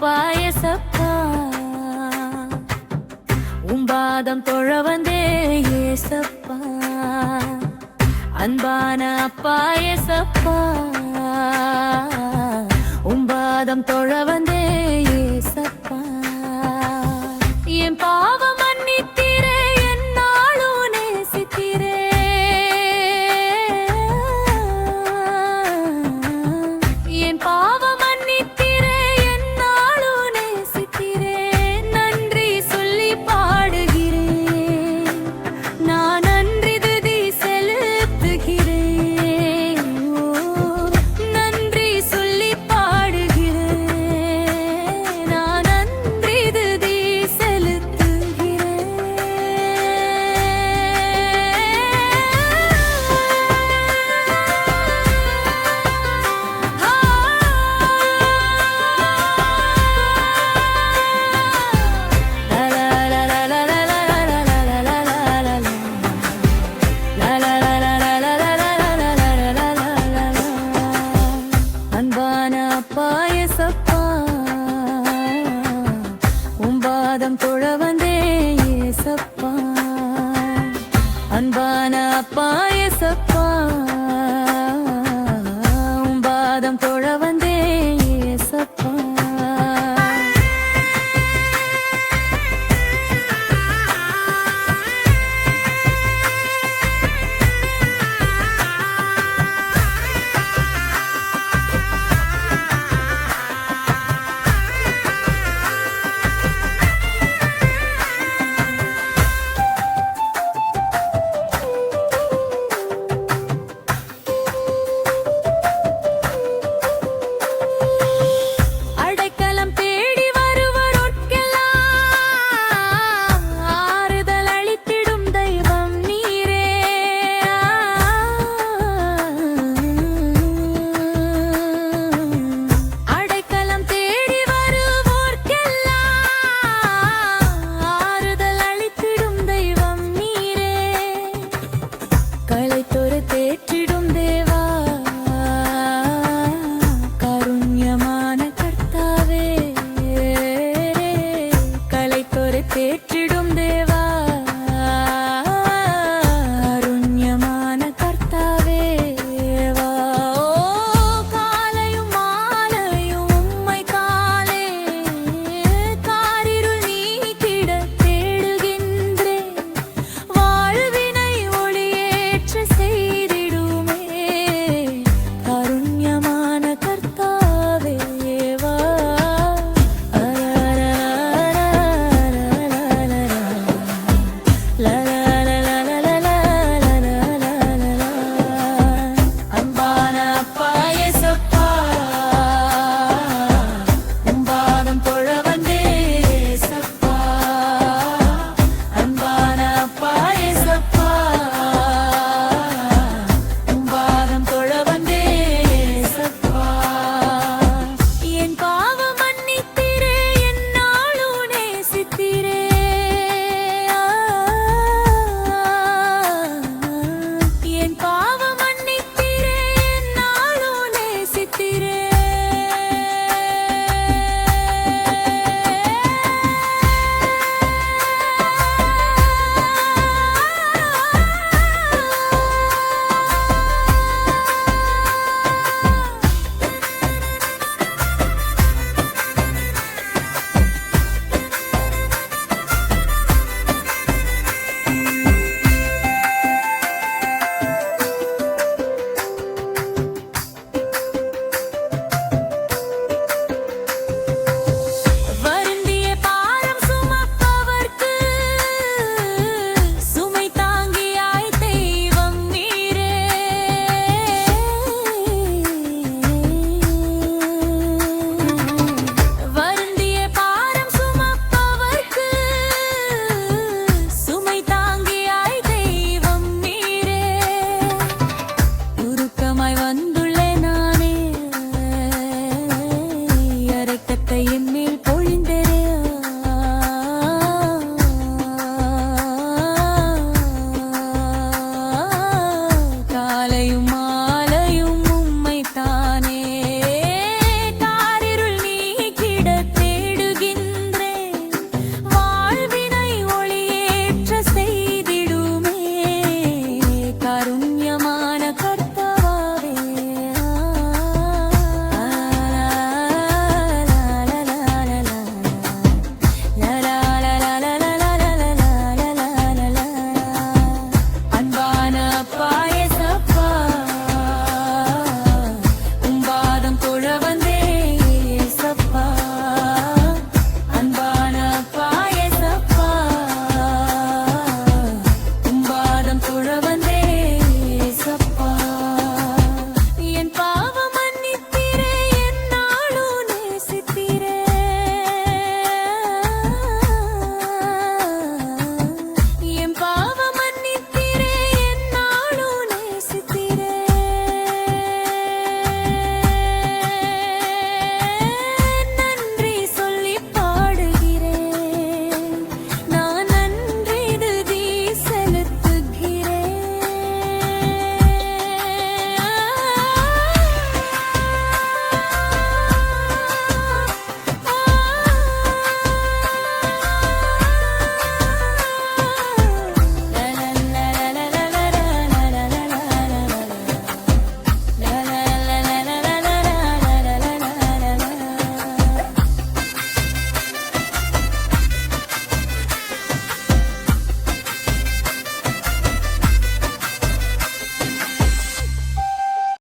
பாயசப்பா. உம்பாதம் தொழ வந்தே ஏசப்பா. அன்பான அப்பா எசப்பா உம்பாதம் தொழ வந்தே பாதம் தொழ வந்தே ஏசப்பா. அன்பான அப்பா ஏசப்பா.